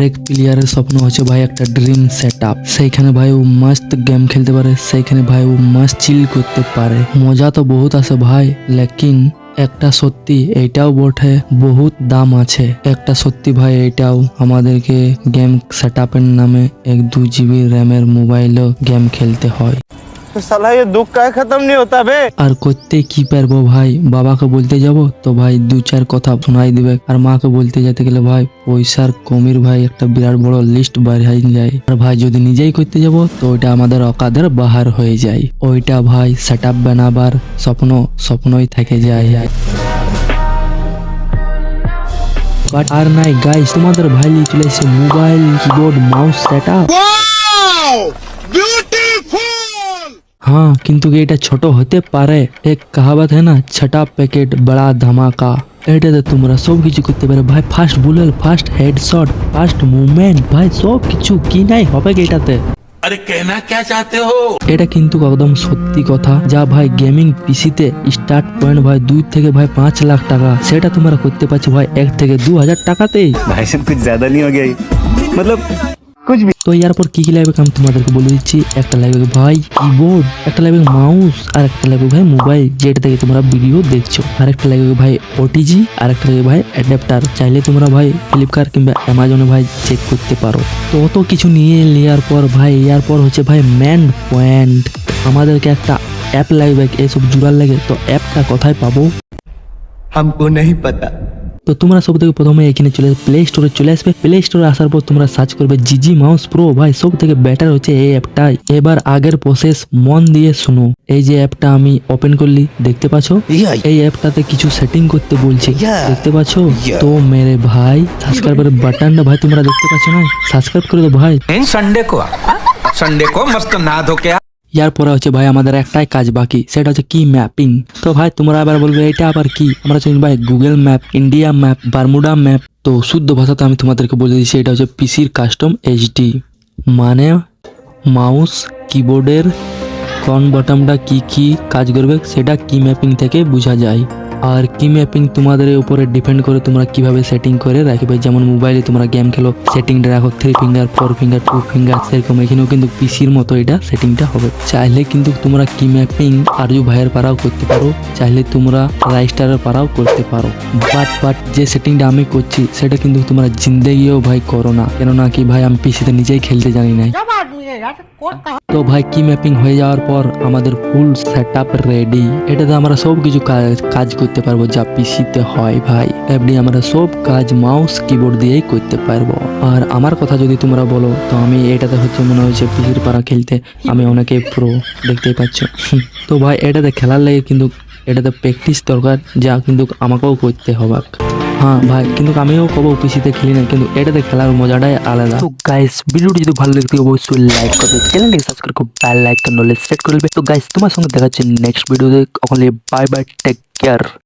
এক প্লেয়ারের স্বপ্ন হচ্ছে ভাই একটা ড্রিম সেট আপ সেইখানে ভাই ও মস্ত গেম খেলতে পারে সেইখানে ভাই ও মস্ত চিল করতে পারে মজা তো বহুত আছে ভাই লেকিন একটা সত্যি এইটাও বটে বহুত দাম আছে একটা সত্যি ভাই এইটাও আমাদেরকে গেম সেট নামে এক দু জিবি র্যামের মোবাইলও গেম খেলতে হয় साला ये दुख का खत्म नहीं होता बे আর করতে কি পারবো ভাই বাবাকে বলতে যাব তো ভাই দু চার কথা শোনাই দিবে আর মাকে বলতে যেতে গেলে ভাই পয়সার কমির ভাই একটা বিরাট বড় লিস্ট বাইরে যায় আর ভাই যদি নিজেই করতে যাব তো ওইটা আমাদের অকাদের বাহার হয়ে যায় ওইটা ভাই সেট আপ বানাবার স্বপ্ন স্বপ্নই থেকে যায় বাট আর নাই গাইস তোমাদের ভাই নিয়ে চলে এসেছে mobile keyboard mouse set up हाँ কিন্তু এটা ছোট হতে পারে এক কাহাবত है ना छठा पैकेट बड़ा धमाका এটাতে তোমরা সব কিছু করতে পারে ভাই fast bullet fast headshot fast movement ভাই সব কিছু কি নাই হবে কি এটাতে अरे कहना क्या चाहते हो এটা কিন্তু একদম সত্যি কথা যা ভাই গেমিং পিসিতে স্টার্ট পয়েন্ট ভাই দুই থেকে ভাই পাঁচ লাখ টাকা সেটা তোমরা করতে পারছো ভাই এক থেকে দু হাজার টাকাতেই भाई साहब कुछ ज्यादा नहीं हो गया ये? मतलब कुछ भी তো এরপর কি কি লাগবে আমি তোমাদেরকে বলে দিচ্ছি একটা লাগবে ভাই কিবোর্ড একটা লাগবে মাউস আর একটা লাগবে ভাই মোবাইল যেটা থেকে তোমরা ভিডিও দেখছো আর একটা লাগবে ভাই ওটিজি আর একটা লাগবে ভাই অ্যাডাপ্টার চাইলে তোমরা ভাই ফ্লিপকার্ট কিংবা অ্যামাজনে ভাই চেক করতে পারো তো অত কিছু নিয়ে নেওয়ার পর ভাই এর পর হচ্ছে ভাই ম্যান পয়েন্ট আমাদেরকে একটা অ্যাপ লাগবে এইসব জুড়ার লাগে তো অ্যাপটা কোথায় পাবো हमको नहीं पता তো তোমরা সব থেকে প্রথমে এখানে চলে প্লে স্টোরে চলে আসবে। প্লে স্টোরে আসার পর তোমরা সার্চ করবে জিজি মাউস প্রো ভাই সব থেকে বেটার হচ্ছে এই অ্যাপটা এবার আগের প্রসেস মন দিয়ে শুনো। এই যে অ্যাপটা আমি ওপেন করলি দেখতে পাচ্ছ? এই অ্যাপটাতে কিছু সেটিং করতে বলছে। দেখতে পাচ্ছ? তো মেরে ভাই সাবস্ক্রাইবের বাটনটা ভাই তোমরা দেখতে পাচ্ছ না? সাবস্ক্রাইব করে দাও ভাই। সানডে কো সানডে কো মস্ত না ধোকে ইয়ার পরে হচ্ছে ভাই আমাদের একটাই কাজ বাকি, সেটা হচ্ছে কি ম্যাপিং তো ভাই তোমরা আবার বলবে, এটা আবার কি? আমরা চিনি ভাই Google map India map Bermuda map তো শুদ্ধ ভাষাতে আমি তোমাদেরকে বলে দিচ্ছি, এটা হচ্ছে পিসির কাস্টম এইচডি মানে মাউস কিবোর্ডের কোন বটমটা কি কি কাজ করবে, সেটা কি ম্যাপিং থেকে বোঝা যায়। আর কি ম্যাপিং তোমাদের উপরে ডিপেন্ড করে তোমরা কীভাবে সেটিং করে রাখবে? যেমন মোবাইলে তোমরা গেম খেলো সেটিংটা রাখো three finger four finger two finger সেরকম। এখানেও কিন্তু পিসির মতো এটা সেটিংটা হবে। চাইলে কিন্তু তোমরা কি ম্যাপিং আরজু ভাইয়ের পারাও করতে পারো, চাইলে তোমরা রাইস্টারের পারাও করতে পারো। বাট বাট যে সেটিংটা আমি করছি, সেটা কিন্তু তোমরা জিন্দেগিও ভাই করো না। কেননা কি ভাই, আমি পিসিতে নিজেই খেলতে জানি নাই। তো ভাই, কি ম্যাপিং হয়ে যাওয়ার পর আমাদের ফুল সেট আপ রেডি এটাতে আমরা সব কিছু কাজ করতে পারব, যা পিসিতে হয় ভাই। এমনি আমরা সব কাজ মাউস কিবোর্ড দিয়েই করতে পারব। আর আমার কথা যদি তোমরা বলো, তো আমি এটাতে হচ্ছে মনে হয়েছে পিসির পাড়া খেলতে আমি অনেকে প্রো দেখতেই পাচ্ছ। তো ভাই, এটাতে খেলার লাগে কিন্তু এটাতে প্র্যাকটিস দরকার, যা কিন্তু আমাকেও করতে হবে। হ্যাঁ ভাই, কিন্তু আমিও কব পিসিতে খেলি না কিন্তু এটাতে খেলার মজাটাই আলাদা। তো গাইস ভিডিওটি যদি ভালো লাগতে অবশ্যই লাইক করবে চ্যানেলটি সাবস্ক্রাইব করে বেল আইকন নলে সেট করবে তো গাইস তোমার সঙ্গে দেখা হচ্ছে নেক্সট ভিডিওতে ওখানে বাই বাই টেক কেয়ার